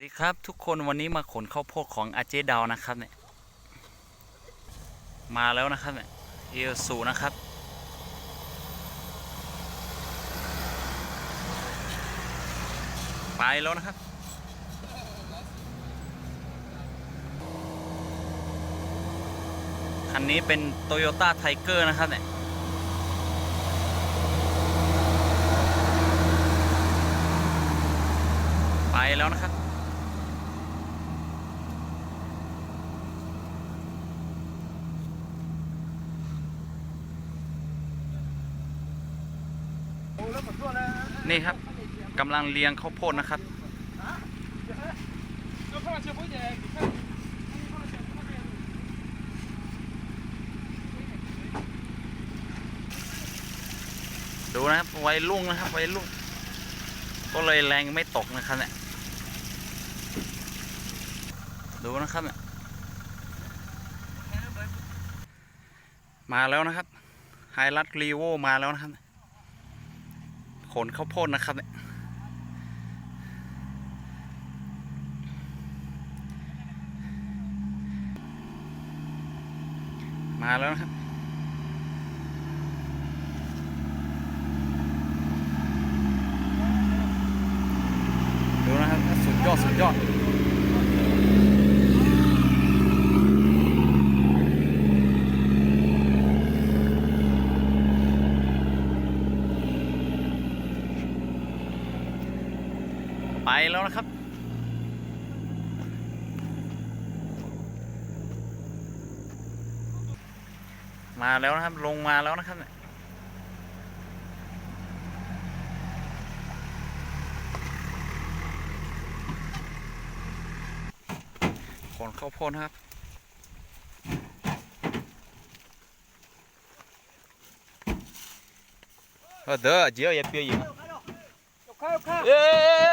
สวัสดีครับทุกคนวันนี้มาขนข้าวโพดของอาเจดาวนะครับเนี่ยมาแล้วนะครับเนี่ยเอลสูนะครับ ไปแล้วนะครับ คันนี้เป็นโตโยต้าไทเกอร์นะครับเนี่ยไปแล้วนะครับ นี่ครับกำลังเลี้ยงข้าวโพดนะครับ ดูนะครับไวยรุ่งนะครับไวยรุ่งก็เลยแรงไม่ตกนะครับเนี่ยดูนะครับเนี่ยมาแล้วนะครับไฮรัตรีโวมาแล้วนะครับ นข้าวโพดนะครับเนี่ยมาแล้วนะครับดูนะครับ สุดยอด สุดยอด ไปแล้วนะครับ มาแล้วนะครับ ลงมาแล้วนะครับเนี่ขนข้าวโพดครับเออเด้อเจียวอย่าเปียกอีกเอ้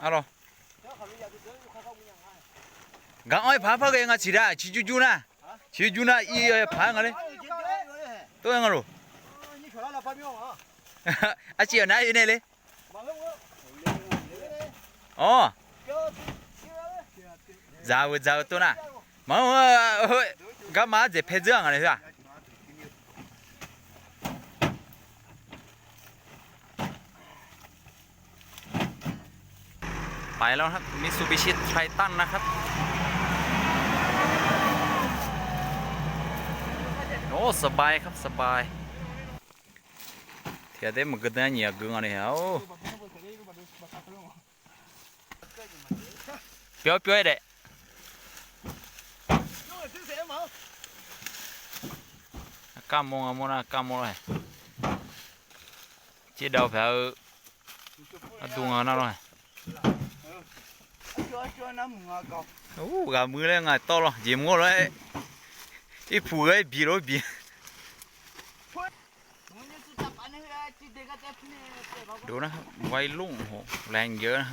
알어. 강어에 밥하고 영아 지라 지주주나 지주나 이어 방을 또 영어로 아치야 나 이네래 어 자우 자우 또나 뭐 가마 제 패즈 안 하네 ไปแล้วครับมิสูบิชิไททันนะครับโอ้สบายครับสบายเทียเดมันก็ได้เนียกึ่งอะไรเหรอเปียวเปียเด็กำมองอะมองอะกำมองเลยจีดาวเผาดูงานอะไร โอ้กามือเลยไงต่อละเยี่ยมก็เลยไอ้ผู้ไอ้บีโรบีดูนะไวลุ่งโหแรงเยอะนะ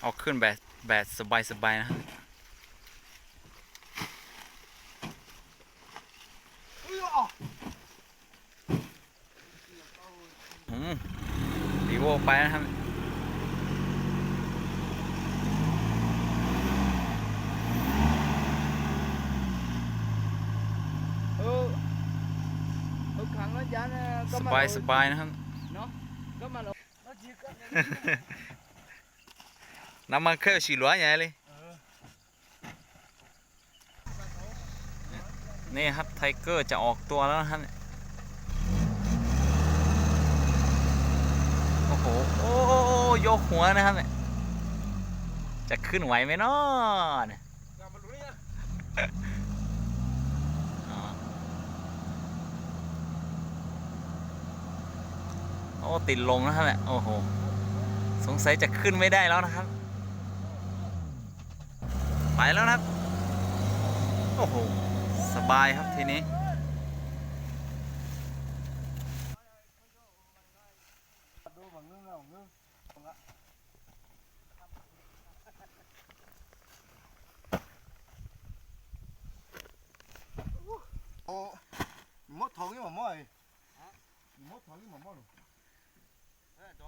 เอาขึ้นแบบแบบสบายๆนะอืมบีโวไปนะครับ สบายสบายนะครับน้ำมันเครื่อสีล้วใหญ่เลย นี่ครับไทเกอร์จะออกตัวแล้วครับ โอ้โห โอ้ยกหัวนะครับจะขึ้นไหวไหมเนาะ ติดลงนะครับแหละโอ้โหสงสัยจะขึ้นไม่ได้แล้วนะครับ ไปแล้วนะครับ โอ้โห สบายครับทีนี้ โอ้มดทองนี่หมอมอยมดทองนี่หมอมอ